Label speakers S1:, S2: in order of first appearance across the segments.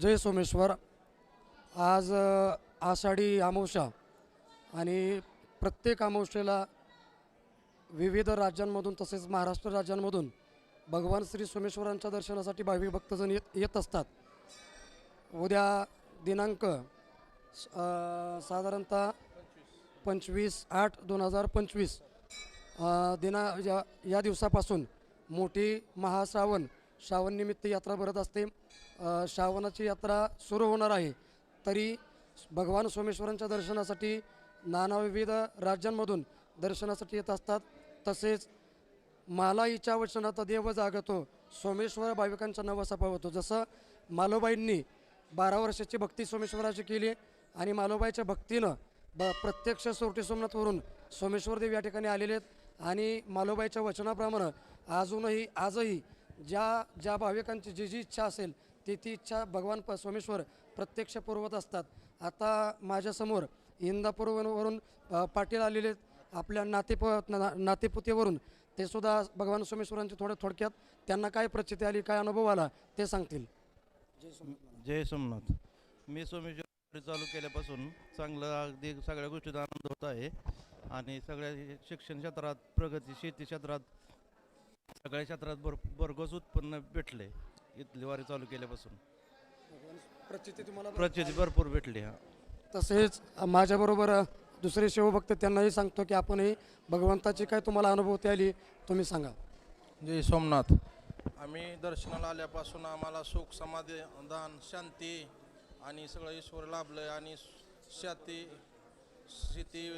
S1: जय सोमेश्वर. आज आषाढी अमावस्या आणि प्रत्येक अमावस्येला विविध राज्यांमधून तसेच महाराष्ट्र राज्यांमधून भगवान श्री सोमेश्वरांच्या दर्शनासाठी भावी भक्तजण येत येत असतात. उद्या दिनांक साधारणतः पंचवीस आठ दोन हजार पंचवीस दिना या या दिवसापासून मोठी महाश्रावण श्रावणनिमित्त यात्रा भरत असते. श्रावणाची यात्रा सुरू होणार आहे. तरी भगवान सोमेश्वरांच्या दर्शनासाठी नाना विविध राज्यांमधून दर्शनासाठी येत असतात. तसेच मालाईच्या वचनात देव जागतो. सोमेश्वर भाविकांचा नवसा पावतो जसं मालोबाईंनी बारा वर्षाची भक्ती सोमेश्वराची केली आणि मालोबाईच्या भक्तीनं ब प्रत्यक्ष सोरटी सोमनाथवरून सोमेश्वर देव या ठिकाणी आलेले आहेत. आणि मालोबाईच्या वचनाप्रमाणे अजूनही आजही ज्या ज्या भाविकांची जी जी इच्छा असेल ती ती इच्छा भगवान प सोमेश्वर प्रत्यक्ष पुरवत असतात. आता माझ्यासमोर इंदापूरवरून पाटील आलेले आहेत. आपल्या नातेप ना- नातेपुतेवरून. ते सुद्धा भगवान सोमेश्वरांचे थोडे थोडक्यात त्यांना काय प्रचिती आली काय अनुभव आला ते सांगतील.
S2: जय सोमनाथ. मी सोमेश्वर चालू केल्यापासून चांगलं अगदी सगळ्या गोष्टीचा आनंद होत आहे. आणि सगळ्या शिक्षण क्षेत्रात प्रगती शेती क्षेत्रात सगळ्या क्षेत्रात भर भरघोस उत्पन्न भेटले इथली वारी चालू केल्यापासून.
S1: प्रचिती तुम्हाला
S2: प्रचिती भरपूर भेटली हा.
S1: तसेच माझ्याबरोबर दुसरे शिवभक्त त्यांनाही सांगतो की आपणही भगवंताची काय तुम्हाला अनुभवती आली तुम्ही सांगा.
S3: जय सोमनाथ. आम्ही दर्शनाला आल्यापासून आम्हाला सुख समाधी दान शांती आणि सगळं ईश्वर लाभलं आणि शेती शेती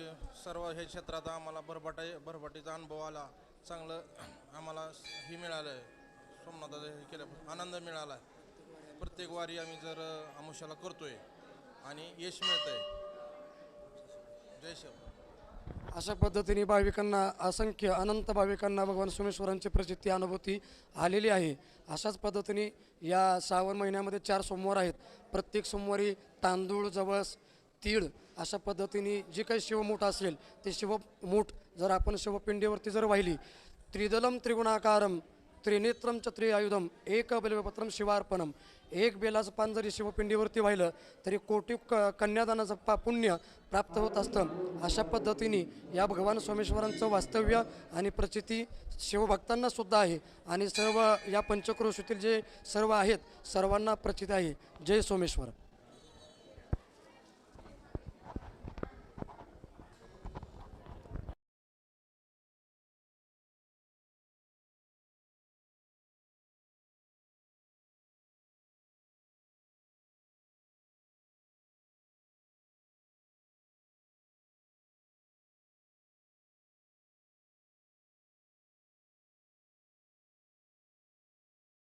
S3: सर्व हे क्षेत्रात आम्हाला भरभटा भरभटीचा अनुभव आला. चांगलं आम्हाला हे मिळालं आहे सोमनाथाचं हे केल्यापासून आनंद मिळाला. आहे प्रत्येक वारी आम्ही जर आमुष्याला आहे आणि यश मिळतंय. जय शिव.
S1: अशा पद्धतीने भाविकांना असंख्य अनंत भाविकांना भगवान सोमेश्वरांची प्रचिती अनुभूती आलेली आहे. अशाच पद्धतीने या श्रावण महिन्यामध्ये चार सोमवार आहेत. प्रत्येक सोमवारी तांदूळ जवस तीळ अशा पद्धतीने जी काही शिवमूठ असेल ते शिवमूठ जर आपण शिवपिंडीवरती जर वाहिली त्रिदलम त्रिगुणाकारम त्रिनेत्रम च त्रिआयुधम एक बेलपत्रम शिवार्पणम एक बेलाचं पान जरी शिवपिंडीवरती वाहिलं तरी कोटी क कन्यादानाचं पा पुण्य प्राप्त होत असतं. अशा पद्धतीने या भगवान सोमेश्वरांचं वास्तव्य आणि प्रचिती शिवभक्तांना सुद्धा आहे. आणि सर्व या पंचक्रोशीतील जे सर्व आहेत सर्वांना प्रचिती आहे. जय सोमेश्वर.